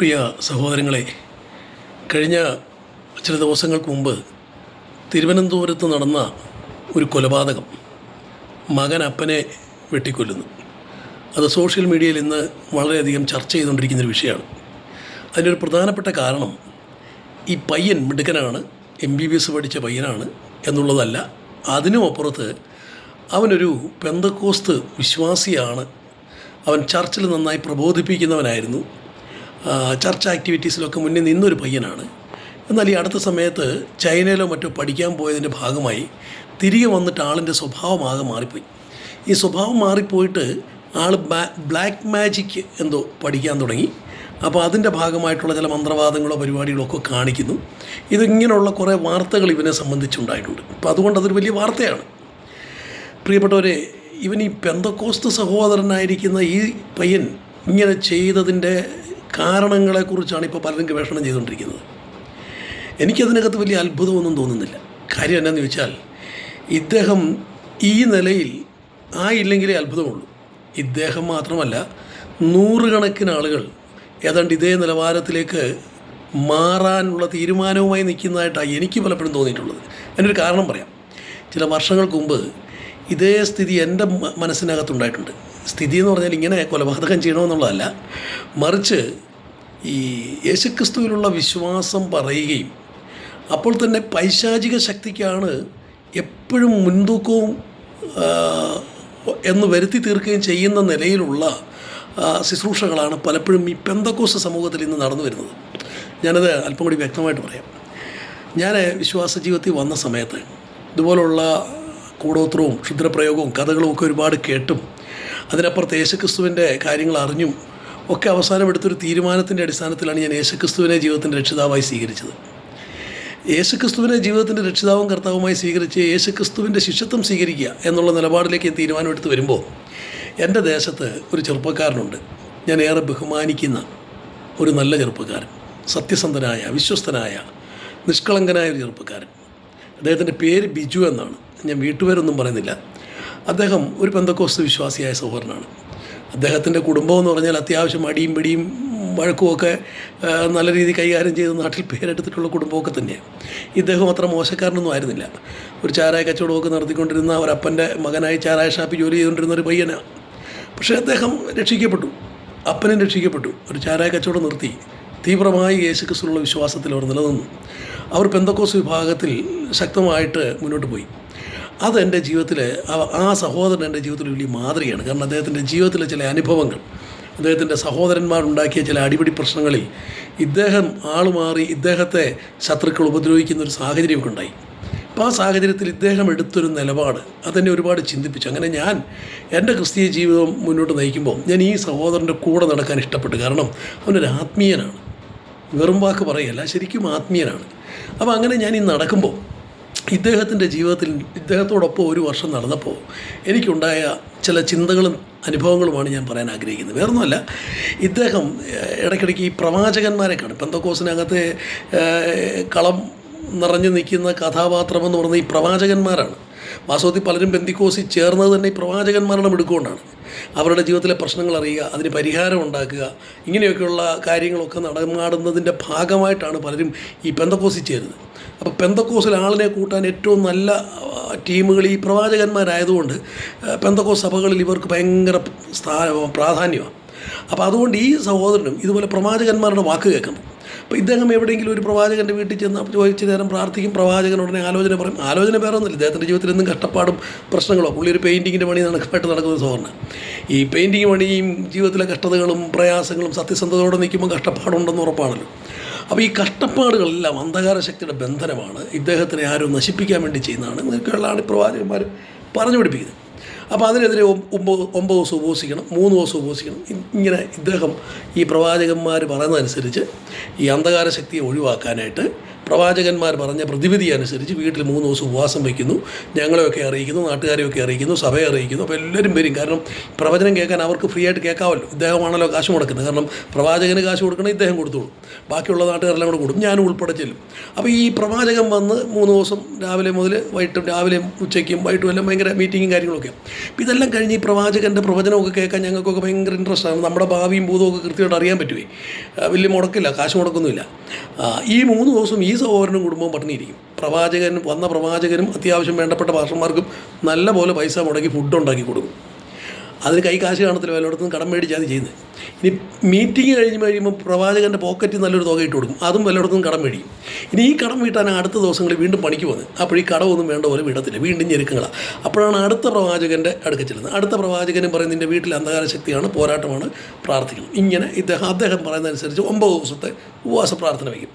പ്രിയ സഹോദരങ്ങളെ കഴിഞ്ഞ ചില ദിവസങ്ങൾക്ക് മുമ്പ് തിരുവനന്തപുരത്ത് നടന്ന ഒരു കൊലപാതകം മകൻ അപ്പനെ വെട്ടിക്കൊല്ലുന്നു. അത് സോഷ്യൽ മീഡിയയിൽ ഇന്ന് വളരെയധികം ചർച്ച ചെയ്തുകൊണ്ടിരിക്കുന്നൊരു വിഷയമാണ്. അതിനൊരു പ്രധാനപ്പെട്ട കാരണം ഈ പയ്യൻ മിടുക്കനാണ് എം ബി ബി എസ് പഠിച്ച പയ്യനാണ് എന്നുള്ളതല്ല അതിനും അപ്പുറത്ത് അവനൊരു പെന്തക്കോസ്ത് വിശ്വാസിയാണ്. അവൻ ചർച്ചിൽ നന്നായി പ്രബോധിപ്പിക്കുന്നവനായിരുന്നു. ചർച്ച് ആക്ടിവിറ്റീസിലൊക്കെ മുന്നിൽ നിന്നൊരു പയ്യനാണ്. എന്നാൽ ഈ അടുത്ത സമയത്ത് ചൈനയിലോ മറ്റോ പഠിക്കാൻ പോയതിന്റെ ഭാഗമായി തിരികെ വന്നിട്ട് ആളിന്റെ സ്വഭാവമാകെ മാറിപ്പോയി. ഈ സ്വഭാവം മാറിപ്പോയിട്ട് ആൾ ബ്ലാക്ക് മാജിക് എന്തോ പഠിക്കാൻ തുടങ്ങി. അപ്പോൾ അതിന്റെ ഭാഗമായിട്ടുള്ള ചില മന്ത്രവാദങ്ങളോ പരിപാടികളോ ഒക്കെ കാണിക്കുന്നു. ഇതിങ്ങനെയുള്ള കുറേ വാർത്തകൾ ഇവനെ സംബന്ധിച്ചുണ്ടായിട്ടുണ്ട്. അപ്പോൾ അതുകൊണ്ട് അതൊരു വലിയ വാർത്തയാണ്. പ്രിയപ്പെട്ടവരെ ഇവൻ ഈ പെന്തക്കോസ്ത് സഹോദരനായിരിക്കുന്ന ഈ പയ്യൻ ഇങ്ങനെ ചെയ്തതിന്റെ കാരണങ്ങളെക്കുറിച്ചാണ് ഇപ്പോൾ പലരും ഗവേഷണം ചെയ്തുകൊണ്ടിരിക്കുന്നത്. എനിക്കതിനകത്ത് വലിയ അത്ഭുതമൊന്നും തോന്നുന്നില്ല. കാര്യം എന്നാന്ന് ചോദിച്ചാൽ ഇദ്ദേഹം ഈ നിലയിൽ ആയില്ലെങ്കിലേ അത്ഭുതമുള്ളൂ. ഇദ്ദേഹം മാത്രമല്ല നൂറുകണക്കിന് ആളുകൾ ഏതാണ്ട് ഇതേ നിലവാരത്തിലേക്ക് മാറാനുള്ള തീരുമാനവുമായി നിൽക്കുന്നതായിട്ടാണ് എനിക്ക് പലപ്പോഴും തോന്നിയിട്ടുള്ളത്. അതിനൊരു കാരണം പറയാം. ചില വർഷങ്ങൾക്ക് മുമ്പ് ഇതേ സ്ഥിതി എന്റെ മനസ്സിനകത്തുണ്ടായിട്ടുണ്ട്. സ്ഥിതി എന്ന് പറഞ്ഞാൽ ഇങ്ങനെ കൊലപാതകം ചെയ്യണമെന്നുള്ളതല്ല. മറിച്ച് ഈ യേശുക്രിസ്തുവിലുള്ള വിശ്വാസം പറയുകയും അപ്പോൾ തന്നെ പൈശാചിക ശക്തിക്കാണ് എപ്പോഴും മുൻതൂക്കവും എന്ന് വരുത്തി തീർക്കുകയും ചെയ്യുന്ന നിലയിലുള്ള ശുശ്രൂഷകളാണ് പലപ്പോഴും ഈ പെന്തക്കോസ് സമൂഹത്തിൽ ഇന്ന് നടന്നു വരുന്നത്. ഞാനത് അല്പം കൂടി വ്യക്തമായിട്ട് പറയാം. ഞാൻ വിശ്വാസ ജീവിതത്തിൽ വന്ന സമയത്ത് ഇതുപോലുള്ള കൂടോത്രവും ക്ഷുദ്രപ്രയോഗവും കഥകളും ഒക്കെ ഒരുപാട് കേട്ടും. അതിനപ്പുറത്ത് യേശുക്രിസ്തുവിന്റെ കാര്യങ്ങൾ അറിഞ്ഞും ഒക്കെ അവസാനം എടുത്തൊരു തീരുമാനത്തിന്റെ അടിസ്ഥാനത്തിലാണ് ഞാൻ യേശുക്രിസ്തുവിനെ ജീവിതത്തിന്റെ രക്ഷിതാവായി സ്വീകരിച്ചത്. യേശുക്രിസ്തുവിനെ ജീവിതത്തിന്റെ രക്ഷിതാവും കർത്താവുമായി സ്വീകരിച്ച് യേശുക്രിസ്തുവിന്റെ ശിഷ്യത്വം സ്വീകരിക്കുക എന്നുള്ള നിലപാടിലേക്ക് തീരുമാനമെടുത്ത് വരുമ്പോൾ എന്റെ ദേശത്ത് ഒരു ചെറുപ്പക്കാരനുണ്ട്. ഞാൻ ഏറെ ബഹുമാനിക്കുന്ന ഒരു നല്ല ചെറുപ്പക്കാരൻ സത്യസന്ധനായ വിശ്വസ്തനായ നിഷ്കളങ്കനായ ഒരു ചെറുപ്പക്കാരൻ. അദ്ദേഹത്തിന്റെ പേര് ബിജു എന്നാണ്. ഞാൻ വീട്ടുപേരൊന്നും പറയുന്നില്ല. അദ്ദേഹം ഒരു പെന്തക്കോസ്ത് വിശ്വാസിയായ സഹോദരനാണ്. അദ്ദേഹത്തിന്റെ കുടുംബം എന്ന് പറഞ്ഞാൽ അത്യാവശ്യം അടിയും പിടിയും വഴക്കുമൊക്കെ നല്ല രീതിയിൽ കൈകാര്യം ചെയ്ത് നാട്ടിൽ പേരെടുത്തിട്ടുള്ള കുടുംബമൊക്കെ തന്നെയാണ്. ഇദ്ദേഹം അത്ര മോശക്കാരനൊന്നും ആയിരുന്നില്ല. ഒരു ചാരായ കച്ചവടമൊക്കെ നടത്തിക്കൊണ്ടിരുന്ന ഒരപ്പന്റെ മകനായി ചാരായ ഷാപ്പിൽ ജോലി ചെയ്തുകൊണ്ടിരുന്ന ഒരു പയ്യനാണ് പക്ഷേ അദ്ദേഹം രക്ഷിക്കപ്പെട്ടു. അപ്പനും രക്ഷിക്കപ്പെട്ടു. ഒരു ചാരായ കച്ചവടം നിർത്തി. തീവ്രമായി യേശുക്രിസ്തുള്ള വിശ്വാസത്തിൽ അവർ നിലനിന്നു. അവർ പെന്തക്കോസ് വിഭാഗത്തിൽ ശക്തമായിട്ട് മുന്നോട്ട് പോയി. അത് ജീവിതത്തിലെ ആ സഹോദരൻ എന്റെ ജീവിതത്തിൽ വലിയ മാതൃകയാണ്. കാരണം അദ്ദേഹത്തിന്റെ ജീവിതത്തിലെ ചില അനുഭവങ്ങൾ അദ്ദേഹത്തിന്റെ സഹോദരന്മാരുണ്ടാക്കിയ ചില അടിപിടി പ്രശ്നങ്ങളിൽ ഇദ്ദേഹം ആളുമാറി ഇദ്ദേഹത്തെ ശത്രുക്കൾ ഉപദ്രവിക്കുന്ന ഒരു സാഹചര്യമൊക്കെ ഉണ്ടായി. അപ്പോൾ ആ സാഹചര്യത്തിൽ ഇദ്ദേഹം എടുത്തൊരു നിലപാട് അതെന്നെ ഒരുപാട് ചിന്തിപ്പിച്ചു. അങ്ങനെ ഞാൻ എന്റെ ക്രിസ്തീയ ജീവിതം മുന്നോട്ട് നയിക്കുമ്പോൾ ഞാൻ ഈ സഹോദരന്റെ കൂടെ നടക്കാൻ ഇഷ്ടപ്പെട്ടു. കാരണം അവനൊരു ആത്മീയനാണ്. വെറും വാക്ക് പറയല്ല ശരിക്കും ആത്മീയനാണ്. അപ്പോൾ അങ്ങനെ ഞാൻ ഈ നടക്കുമ്പോൾ ഇദ്ദേഹത്തിന്റെ ജീവിതത്തിൽ ഇദ്ദേഹത്തോടൊപ്പം ഒരു വർഷം നടന്നപ്പോൾ എനിക്കുണ്ടായ ചില ചിന്തകളും അനുഭവങ്ങളുമാണ് ഞാൻ പറയാൻ ആഗ്രഹിക്കുന്നത്. വേറൊന്നുമല്ല ഇദ്ദേഹം ഇടയ്ക്കിടയ്ക്ക് ഈ പ്രവാചകന്മാരെ കാണും പെന്തക്കോസിനകത്തെ കളം നിറഞ്ഞു നിൽക്കുന്ന കഥാപാത്രം എന്ന് പറയുന്നത് ഈ പ്രവാചകന്മാരാണ്. വാസ്തവത്തിൽ പലരും ബന്ധിക്കോസി ചേർന്നത് തന്നെ ഈ പ്രവാചകന്മാരുടെ മിടുക്കൊണ്ടാണ്. അവരുടെ ജീവിതത്തിലെ പ്രശ്നങ്ങൾ അറിയുക അതിന് പരിഹാരം ഉണ്ടാക്കുക ഇങ്ങനെയൊക്കെയുള്ള കാര്യങ്ങളൊക്കെ നടമാടുന്നതിന്റെ ഭാഗമായിട്ടാണ് പലരും ഈ പെന്തക്കോസിൽ ചേരുന്നത്. അപ്പോൾ പെന്തക്കോസിൽ ആളിനെ കൂട്ടാൻ ഏറ്റവും നല്ല ടീമുകൾ ഈ പ്രവാചകന്മാരായതുകൊണ്ട് പെന്തക്കോസ് സഭകളിൽ ഇവർക്ക് ഭയങ്കര സ്ഥാ പ്രാധാന്യമാണ്. അപ്പോൾ അതുകൊണ്ട് ഈ സഹോദരനും ഇതുപോലെ പ്രവാചകന്മാരുടെ വാക്ക് കേൾക്കണം അപ്പോൾ ഇദ്ദേഹം എവിടെയെങ്കിലും ഒരു പ്രവാചകന്റെ വീട്ടിൽ ചെന്ന് ചോദിച്ച നേരം പ്രാർത്ഥിക്കും പ്രവാചകൻ ഉടനെ ആലോചന പറയും. ആലോചന വേറെ ഒന്നുമില്ല. ഇദ്ദേഹത്തിന്റെ ജീവിതത്തിൽ എന്നും കഷ്ടപ്പാടും പ്രശ്നങ്ങളോ പുള്ളി ഒരു പെയിന്റിങ്ങിന്റെ പണി നടക്കമായിട്ട് നടക്കുന്ന സഹോദരൻ ഈ പെയിന്റിങ് പണിയും ജീവിതത്തിലെ കഷ്ടതകളും പ്രയാസങ്ങളും സത്യസന്ധതയോടെ നിൽക്കുമ്പോൾ കഷ്ടപ്പാടുണ്ടെന്ന് ഉറപ്പാണല്ലോ. അപ്പോൾ ഈ കഷ്ടപ്പാടുകളെല്ലാം അന്ധകാര ശക്തിയുടെ ബന്ധനമാണ്. ഇദ്ദേഹത്തിനെ ആരും നശിപ്പിക്കാൻ വേണ്ടി ചെയ്യുന്നതാണ്. ഈ പ്രവാചകന്മാർ പറഞ്ഞു പഠിപ്പിക്കുന്നത്. അപ്പോൾ അതിനെതിരെ ഒമ്പത് ഒമ്പത് ദിവസം ഉപവസിക്കണം മൂന്ന് ദിവസം ഉപവസിക്കണം ഇങ്ങനെ ഇദ്ദേഹം ഈ പ്രവാചകന്മാർ പറയുന്നതനുസരിച്ച് ഈ അന്ധകാര ശക്തിയെ ഒഴിവാക്കാനായിട്ട് പ്രവാചകന്മാർ പറഞ്ഞ പ്രതിവിധി അനുസരിച്ച് വീട്ടിൽ മൂന്ന് ദിവസം ഉപവാസം വയ്ക്കുന്നു. ഞങ്ങളെയൊക്കെ അറിയിക്കുന്നു നാട്ടുകാരെയൊക്കെ അറിയിക്കുന്നു സഭയെ അറിയിക്കുന്നു. അപ്പോൾ എല്ലാവരും വരും. കാരണം പ്രവചനം കേൾക്കാൻ അവർക്ക് ഫ്രീ ആയിട്ട് കേൾക്കാമല്ലോ ഇദ്ദേഹമാണല്ലോ കാശ് മുടക്കുന്നത്. കാരണം പ്രവാചകന് കാശ് കൊടുക്കണം ഇദ്ദേഹം കൊടുത്തോളൂ. ബാക്കിയുള്ള നാട്ടുകാരെല്ലാം കൂടെ കൊടുക്കും ഞാനും ഉൾപ്പെടെ ചെല്ലും. അപ്പോൾ ഈ പ്രവാചകൻ വന്ന് മൂന്ന് ദിവസം രാവിലെ മുതൽ വൈകിട്ടും രാവിലെയും ഉച്ചയ്ക്കും വൈകിട്ടും എല്ലാം ഭയങ്കര മീറ്റിങ്ങും കാര്യങ്ങളൊക്കെ അപ്പോൾ ഇതെല്ലാം കഴിഞ്ഞ് ഈ പ്രവാചകന്റെ പ്രവചനമൊക്കെ കേൾക്കാൻ ഞങ്ങൾക്കൊക്കെ ഭയങ്കര ആണ്. നമ്മുടെ ഭാവിയും ഒക്കെ കൃത്യമായിട്ട് അറിയാൻ പറ്റുമേ വലിയ മുടക്കില്ല. കാശ് മുടക്കൊന്നുമില്ല. ഈ മൂന്ന് ദിവസം ഈ സഹോദരനും കുടുംബവും പട്ടിണിയിരിക്കും. പ്രവാചകൻ വന്ന പ്രവാചകനും അത്യാവശ്യം വേണ്ടപ്പെട്ട ഭാഷന്മാർക്കും നല്ല പോലെ പൈസ മുടക്കി ഫുഡ് ഉണ്ടാക്കി കൊടുക്കും. അതിന് കൈ കാശ് കാണത്തില്ല വല്ലയിടത്തും കടം മേടിച്ചാണ് ചെയ്യുന്നത്. ഇനി മീറ്റിംഗ് കഴിഞ്ഞ് കഴിയുമ്പോൾ പ്രവാചകന്റെ പോക്കറ്റിൽ നല്ലൊരു തുക ഇട്ട് കൊടുക്കും. അതും വല്ലയിടത്തും കടം മേടിക്കും. ഇനി ഈ കടം വീട്ടാൻ അടുത്ത ദിവസങ്ങളിൽ വീണ്ടും പണിക്ക് പോകുന്നത്. അപ്പോൾ ഈ കടമൊന്നും വേണ്ട പോലെ വിടത്തില്ല. വീണ്ടും ഞെരുക്കങ്ങളാണ് അപ്പോഴാണ് അടുത്ത പ്രവാചകന്റെ അടുക്ക ചെല്ലുന്നത്. അടുത്ത പ്രവാചകനും പറയുന്നത് നിന്റെ വീട്ടിൽ അന്ധകാര ശക്തിയാണ് പോരാട്ടമാണ് പ്രാർത്ഥിക്കണം ഇങ്ങനെ ഇദ്ദേഹം അദ്ദേഹം പറയുന്നതനുസരിച്ച് ഒമ്പത് ദിവസത്തെ ഉപവാസ പ്രാർത്ഥന വയ്ക്കും.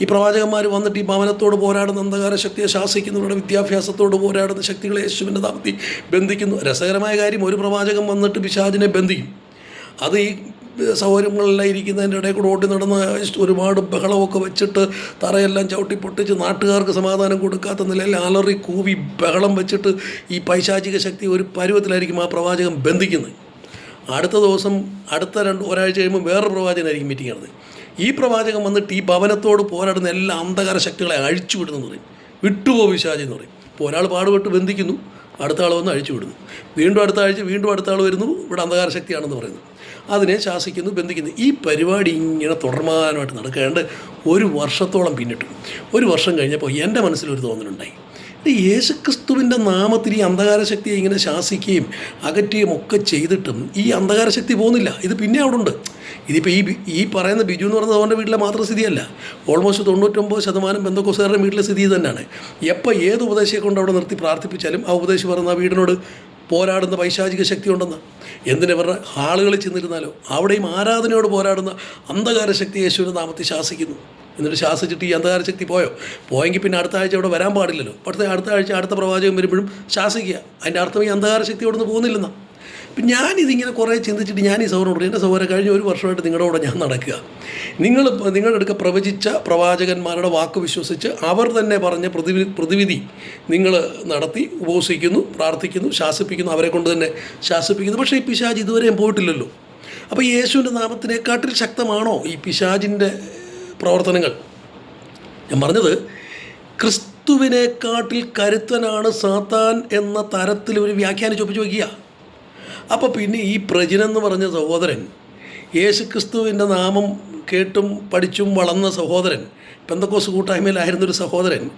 ഈ പ്രവാചകന്മാർ വന്നിട്ട് ഈ ഭവനത്തോട് പോരാടുന്ന അന്ധകാര ശക്തിയെ ശാസിക്കുന്നവരുടെ വിദ്യാഭ്യാസത്തോട് പോരാടുന്ന ശക്തികളെ യേശുവിന്റെ നാമത്തിൽ ബന്ധിക്കുന്നു. രസകരമായ കാര്യം ഒരു പ്രവാചകൻ വന്നിട്ട് പിശാചിനെ ബന്ധിക്കും. അത് ഈ സൗകര്യങ്ങളെല്ലാം ഇരിക്കുന്നതിന്റെ ഇടയിൽ കൂടെ ഓടി നടന്ന് ഒരുപാട് ബഹളമൊക്കെ വെച്ചിട്ട് തറയെല്ലാം ചവിട്ടി പൊട്ടിച്ച് നാട്ടുകാർക്ക് സമാധാനം കൊടുക്കാത്ത നിലയിൽ അലറി കൂവി ബഹളം വെച്ചിട്ട് ഈ പൈശാചിക ശക്തി ഒരു പരുവത്തിലായിരിക്കും ആ പ്രവാചകൻ ബന്ധിക്കുന്നത്. അടുത്ത ദിവസം അടുത്ത രണ്ട് ഒരാഴ്ച കഴിയുമ്പോൾ വേറൊരു പ്രവാചകനായിരിക്കും മീറ്റിംഗ് നടന്നത്. ഈ പ്രവാചകൻ വന്നിട്ട് ഈ ഭവനത്തോട് പോരാടുന്ന എല്ലാ അന്ധകാര ശക്തികളെ അഴിച്ചു വിടുന്നു പറയും. വിട്ടുപോ വിശാചി എന്ന് പറയും. ഇപ്പോൾ ഒരാൾ പാടുപെട്ട് ബന്ധിക്കുന്നു അടുത്ത ആൾ വന്ന് അഴിച്ചു വിടുന്നു വീണ്ടും അടുത്ത ആഴ്ച വീണ്ടും അടുത്ത ആൾ വരുന്നു ഇവിടെ അന്ധകാര ശക്തിയാണെന്ന് പറയുന്നു. അതിനെ ശാസിക്കുന്നു ബന്ധിക്കുന്നു. ഈ പരിപാടി ഇങ്ങനെ തുടർമാനമായിട്ട് നടക്കേണ്ട ഒരു വർഷത്തോളം പിന്നിട്ടു. ഒരു വർഷം കഴിഞ്ഞപ്പോൾ എന്റെ മനസ്സിലൊരു തോന്നലുണ്ടായി. യേശുക്രിസ്തുവിന്റെ നാമത്തിൽ ഈ അന്ധകാര ശക്തിയെ ഇങ്ങനെ ശാസിക്കുകയും അകറ്റുകയും ഒക്കെ ചെയ്തിട്ടും ഈ അന്ധകാര ശക്തി പോകുന്നില്ല. ഇത് പിന്നെ അവിടെ ഉണ്ട് ഇതിപ്പോൾ ഈ ഈ പറയുന്ന ബിജു എന്ന് പറയുന്നത് അവന്റെ വീട്ടിലെ മാത്രം സ്ഥിതിയല്ല ഓൾമോസ്റ്റ് തൊണ്ണൂറ്റൊമ്പത് ശതമാനം ബന്ധക്കോസുകാരുടെ വീട്ടിലെ സ്ഥിതി തന്നെയാണ് എപ്പോൾ ഏത് ഉപദേശിയെ കൊണ്ട് അവിടെ നിർത്തി പ്രാർത്ഥിപ്പിച്ചാലും ആ ഉപദേശി പറയുന്ന ആ വീടിനോട് പോരാടുന്ന പൈശാചിക ശക്തി ഉണ്ടെന്ന് ഇവരുടെ ഹാളുകളിൽ ചെന്നിരുന്നാലോ? അവിടെയും ആരാധനയോട് പോരാടുന്ന അന്ധകാര ശക്തി യേശുവിന്റെ നാമത്തിൽ ശാസിക്കുന്നു. എന്നിട്ട് ശാസിച്ചിട്ട് ഈ അന്ധകാര ശക്തി പോയോ? പോയെങ്കിൽ പിന്നെ അടുത്ത ആഴ്ച അവിടെ വരാൻ പാടില്ലല്ലോ. അടുത്ത അടുത്ത ആഴ്ച അടുത്ത പ്രവാചകം വരുമ്പോഴും ശാസിക്കുക. അതിന്റെ അർത്ഥം ഈ അന്ധകാര ശക്തി അവിടെ നിന്ന് പോകുന്നില്ലെന്നാണ് അപ്പം ഞാനിതിങ്ങനെ കുറേ ചിന്തിച്ചിട്ട് ഞാൻ ഈ സൗരോട് എന്റെ സൗര കഴിഞ്ഞ ഒരു വർഷമായിട്ട് നിങ്ങളുടെ കൂടെ ഞാൻ നടക്കുക. നിങ്ങൾ നിങ്ങളുടെ അടുക്ക പ്രവചിച്ച പ്രവാചകന്മാരുടെ വാക്ക് വിശ്വസിച്ച് അവർ തന്നെ പറഞ്ഞ പ്രതിവിധി പ്രതിവിധി നിങ്ങൾ നടത്തി ഉപവസിക്കുന്നു പ്രാർത്ഥിക്കുന്നു ശാസിപ്പിക്കുന്നു അവരെ കൊണ്ട് തന്നെ ശാസിപ്പിക്കുന്നു. പക്ഷേ ഈ പിശാജ് ഇതുവരെയും പോയിട്ടില്ലല്ലോ. അപ്പോൾ യേശുവിന്റെ നാമത്തിനെക്കാട്ടിൽ ശക്തമാണോ ഈ പിശാജിന്റെ പ്രവർത്തനങ്ങൾ? ഞാൻ പറഞ്ഞത് ക്രിസ്തുവിനെക്കാട്ടിൽ കരുത്തനാണ് സാത്താൻ എന്ന തരത്തിൽ ഒരു വ്യാഖ്യാനം ചൊപ്പിച്ച് വയ്ക്കുക അപ്പോൾ പിന്നെ ഈ പ്രജിനെന്ന് എന്ന് പറഞ്ഞ സഹോദരൻ യേശുക്രിസ്തുവിന്റെ നാമം കേട്ടും പഠിച്ചും വളർന്ന സഹോദരൻ പെന്തക്കോസ് കൂട്ടായ്മയിലായിരുന്നൊരു സഹോദരൻ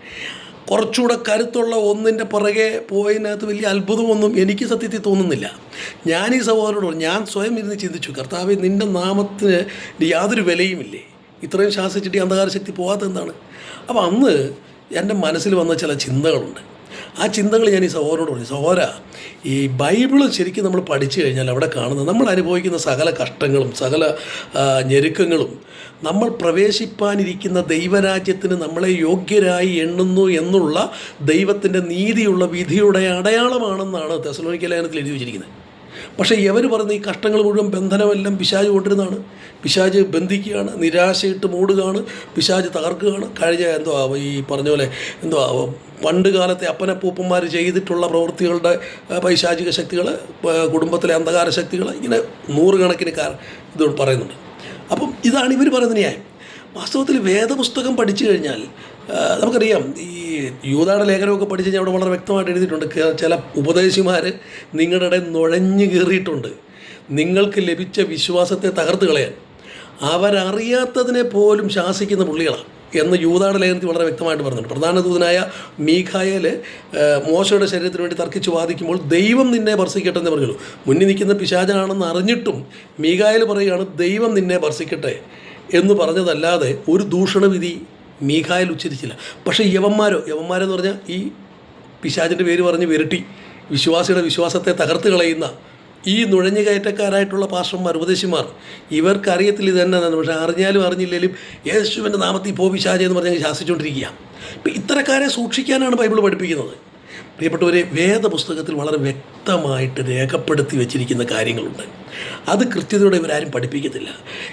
കുറച്ചുകൂടെ കരുത്തുള്ള ഒന്നിന്റെ പുറകെ പോയതിനകത്ത് വലിയ അത്ഭുതമൊന്നും എനിക്ക് സത്യത്തിൽ തോന്നുന്നില്ല. ഞാൻ ഈ സഹോദരനോട് ഞാൻ സ്വയം ഇരുന്ന് ചിന്തിച്ചു കർത്താവ് നിന്റെ നാമത്തിന് യാതൊരു വിലയുമില്ലേ? ഇത്രയും ശാസിച്ചിട്ട് അന്ധകാര ശക്തി പോകാത്ത എന്താണ് അപ്പോൾ അന്ന് എന്റെ മനസ്സിൽ വന്ന ചില ചിന്തകളുണ്ട്. ആ ചിന്തകൾ ഞാൻ ഈ സഹോദരനോട് പറഞ്ഞു സഹോദര ഈ ബൈബിൾ ശരിക്കും നമ്മൾ പഠിച്ചു കഴിഞ്ഞാൽ അവിടെ കാണുന്നത് നമ്മൾ അനുഭവിക്കുന്ന സകല കഷ്ടങ്ങളും സകല ഞെരുക്കങ്ങളും നമ്മൾ പ്രവേശിപ്പാനിരിക്കുന്ന ദൈവരാജ്യത്തിന് നമ്മളെ യോഗ്യരായി എണ്ണുന്നു എന്നുള്ള ദൈവത്തിന്റെ നീതിയുള്ള വിധിയുടെ അടയാളമാണെന്നാണ് തെസലോനിക്ക ലേഖനത്തിൽ എഴുതി വെച്ചിരിക്കുന്നത്. പക്ഷേ ഇവർ പറയുന്ന ഈ കഷ്ടങ്ങൾ മുഴുവൻ ബന്ധനമെല്ലാം പിശാജ് കൊണ്ടിരുന്നതാണ്. പിശാജ് ബന്ധിക്കുകയാണ് നിരാശയിട്ട് മൂടുകയാണ് പിശാജ് തകർക്കുകയാണ്. കഴിഞ്ഞ എന്തോ ഈ പറഞ്ഞ പോലെ എന്തോ പണ്ട് കാലത്തെ അപ്പനപ്പൂപ്പന്മാർ ചെയ്തിട്ടുള്ള പ്രവൃത്തികളുടെ പൈശാചിക ശക്തികൾ കുടുംബത്തിലെ അന്ധകാര ശക്തികൾ ഇങ്ങനെ നൂറുകണക്കിന് കാർ ഇത് പറയുന്നുണ്ട്. അപ്പം ഇതാണ് ഇവർ പറയുന്ന ന്യായം. വാസ്തവത്തിൽ വേദപുസ്തകം പഠിച്ചു കഴിഞ്ഞാൽ നമുക്കറിയാം ഈ യൂതാടെ ലേഖനമൊക്കെ പഠിച്ച് ഞാൻ അവിടെ വളരെ വ്യക്തമായിട്ട് എഴുതിയിട്ടുണ്ട്. ചില ഉപദേശിമാർ നിങ്ങളുടെ ഇടയിൽ നുഴഞ്ഞു കയറിയിട്ടുണ്ട്. നിങ്ങൾക്ക് ലഭിച്ച വിശ്വാസത്തെ തകർത്ത് കളയാൻ. അവരറിയാത്തതിനെ പോലും ശാസിക്കുന്ന പുള്ളികളാണ് എന്ന് യൂതാട ലേഖനത്തിൽ വളരെ വ്യക്തമായിട്ട് പറഞ്ഞിട്ടുണ്ട്. പ്രധാന ദൂതനായ മീഖായേൽ മോശയുടെ ശരീരത്തിന് വേണ്ടി തർക്കിച്ച് വാദിക്കുമ്പോൾ ദൈവം നിന്നെ ഭർസിക്കട്ടെ എന്ന് പറഞ്ഞു മുന്നിൽ നിൽക്കുന്ന പിശാചനാണെന്ന് അറിഞ്ഞിട്ടും മീഖായേൽ പറയുകയാണ് ദൈവം നിന്നെ ഭർസിക്കട്ടെ എന്ന് പറഞ്ഞതല്ലാതെ ഒരു ദൂഷണവിധി മീഖായൽ ഉച്ചരിച്ചില്ല. പക്ഷേ യവന്മാരോ യവന്മാരെന്ന് പറഞ്ഞാൽ ഈ പിശാചിന്റെ പേര് പറഞ്ഞ് വിരട്ടി വിശ്വാസിയുടെ വിശ്വാസത്തെ തകർത്ത് കളയുന്ന ഈ നുഴഞ്ഞു കയറ്റക്കാരായിട്ടുള്ള പാർശ്വന്മാർ ഉപദേശിമാർ ഇവർക്ക് അറിയത്തില്ല ഇത് തന്നെ പക്ഷേ അറിഞ്ഞാലും അറിഞ്ഞില്ലെങ്കിലും യേശുവിന്റെ നാമത്തിൽ പോ പിശാജ എന്ന് പറഞ്ഞ് ശാസിച്ചുകൊണ്ടിരിക്കുക ഇപ്പം ഇത്തരക്കാരെ സൂക്ഷിക്കാനാണ് ബൈബിൾ പഠിപ്പിക്കുന്നത്. പ്രിയപ്പെട്ടവരെ വേദപുസ്തകത്തിൽ വളരെ വ്യക്തമായിട്ട് രേഖപ്പെടുത്തി വെച്ചിരിക്കുന്ന കാര്യങ്ങളുണ്ട്. അത് കൃത്യതയോടെ ഇവരാരും പഠിപ്പിക്കത്തില്ല.